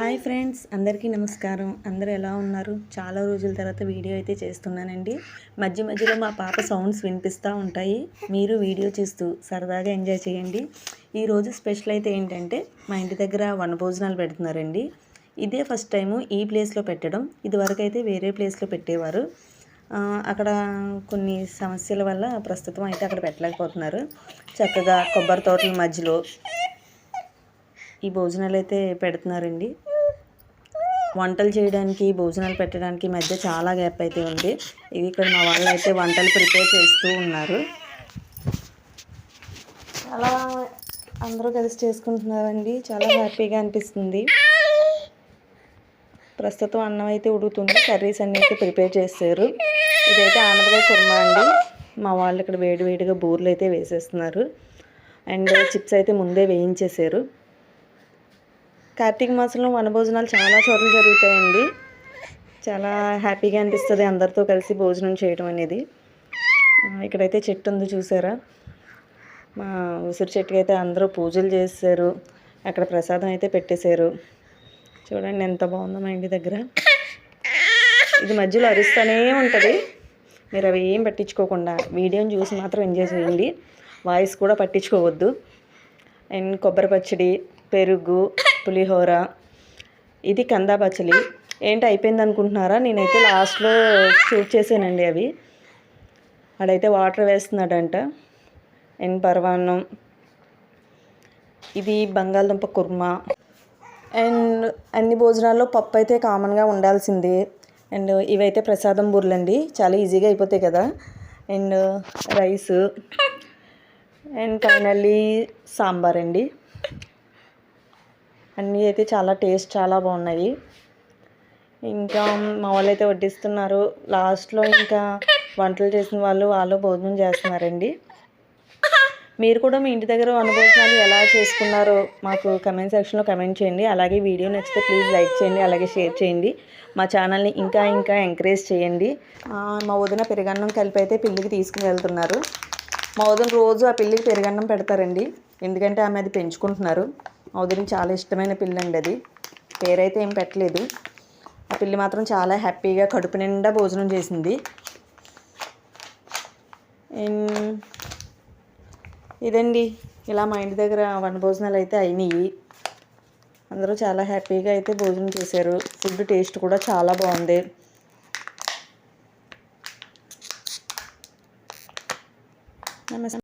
Hi friends అందరికీ నమస్కారం. అందరూ ఎలా ఉన్నారు? చాలా రోజుల తర్వాత వీడియో అయితే చేస్తున్నానండి. మధ్య మధ్యలో మా పాప సౌండ్స్ వినిపిస్తూ ఉంటాయి. మీరు వీడియో చూస్తూ సరదాగా ఎంజాయ్ చేయండి. ఈరోజు స్పెషల్ అయితే ఏంటంటే మా ఇంటి దగ్గర వన భోజనాలు పెడుతున్నారండి. ఇదే ఫస్ట్ టైము ఈ ప్లేస్లో పెట్టడం. ఇదివరకు అయితే వేరే ప్లేస్లో పెట్టేవారు. అక్కడ కొన్ని సమస్యల వల్ల ప్రస్తుతం అయితే అక్కడ పెట్టలేకపోతున్నారు. చక్కగా కొబ్బరి తోటల మధ్యలో ఈ భోజనాలు అయితే పెడుతున్నారండి. వంటలు చేయడానికి భోజనాలు పెట్టడానికి మధ్య చాలా గ్యాప్ అయితే ఉంది. ఇది ఇక్కడ మా వాళ్ళు అయితే వంటలు ప్రిపేర్ చేస్తూ ఉన్నారు. చాలా అందరూ కలిసి చేసుకుంటున్నారండి. చాలా హ్యాపీగా అనిపిస్తుంది. ప్రస్తుతం అన్నం అయితే ఉడుకుతుంది. కర్రీస్ అన్నీ అయితే ప్రిపేర్ చేశారు. ఇదైతే ఆనపకాయ కుర్మా అండి. మా వాళ్ళు ఇక్కడ వేడి వేడిగా బూర్లు అయితే వేసేస్తున్నారు. అండ్ చిప్స్ అయితే ముందే వేయించేశారు. కార్తీక మాసంలో వనభోజనాలు చాలా చోట్ల జరుగుతాయండి. చాలా హ్యాపీగా అనిపిస్తుంది అందరితో కలిసి భోజనం చేయడం అనేది. ఇక్కడైతే చెట్టు ఉంది చూసారా? మా ఉసిరి చెట్టుకి అయితే అందరూ పూజలు చేశారు. అక్కడ ప్రసాదం అయితే పెట్టేశారు. చూడండి ఎంత బాగుందో మా ఇంటి దగ్గర. ఇది మధ్యలో అరుస్తూనే ఉంటుంది. మీరు అవి ఏం పట్టించుకోకుండా వీడియోని చూసి మాత్రం ఎంజాయ్ చేయండి. వాయిస్ కూడా పట్టించుకోవద్దు. అండ్ కొబ్బరి పచ్చడి పెరుగు పులిహోర. ఇది కందా పచ్చలి. ఏంటి అయిపోయింది అనుకుంటున్నారా నేనైతే లాస్ట్లో షూట్ చేశానండి అవి. అడైతే వాటర్ వేస్తున్నాడంట. అండ్ పర్వాన్నం. ఇది బంగాళదుంప కుర్మా. అండ్ అన్ని భోజనాల్లో పప్పు అయితే కామన్గా ఉండాల్సిందే. అండ్ ఇవైతే ప్రసాదం బూర్లండి. చాలా ఈజీగా అయిపోతాయి కదా. And rice. And finally sambar అండి అన్నీ అయితే చాలా టేస్ట్ చాలా బాగున్నాయి. ఇంకా మా వాళ్ళు అయితే వడ్డిస్తున్నారు. లాస్ట్లో ఇంకా వంటలు చేసిన వాళ్ళు వాళ్ళు భోజనం చేస్తున్నారండి. మీరు కూడా మీ ఇంటి దగ్గర అనుభవాలు ఎలా చేసుకున్నారో మాకు కమెంట్ సెక్షన్లో కమెంట్ చేయండి. అలాగే వీడియో నచ్చితే ప్లీజ్ లైక్ చేయండి అలాగే షేర్ చేయండి. మా ఛానల్ని ఇంకా ఇంకా ఎంకరేజ్ చేయండి. మా వదిన పెరుగన్నం కలిపి అయితే పిల్లికి తీసుకుని వెళ్తున్నారు. మా వదిన రోజు ఆ పిల్లికి పెరుగన్నం పెడతారండి. ఎందుకంటే ఆమె అది పెంచుకుంటున్నారు. మౌదరికి చాలా ఇష్టమైన పిల్లి అండి అది. పేరైతే ఏం పెట్టలేదు. ఆ పిల్లి మాత్రం చాలా హ్యాపీగా కడుపు నిండా భోజనం చేసింది. ఇదండి. ఇలా మా ఇంటి దగ్గర వన్ భోజనాలు అయితే అయినాయి. అందరూ చాలా హ్యాపీగా అయితే భోజనం చేశారు. ఫుడ్ టేస్ట్ కూడా చాలా బాగుంది. నమస్తే.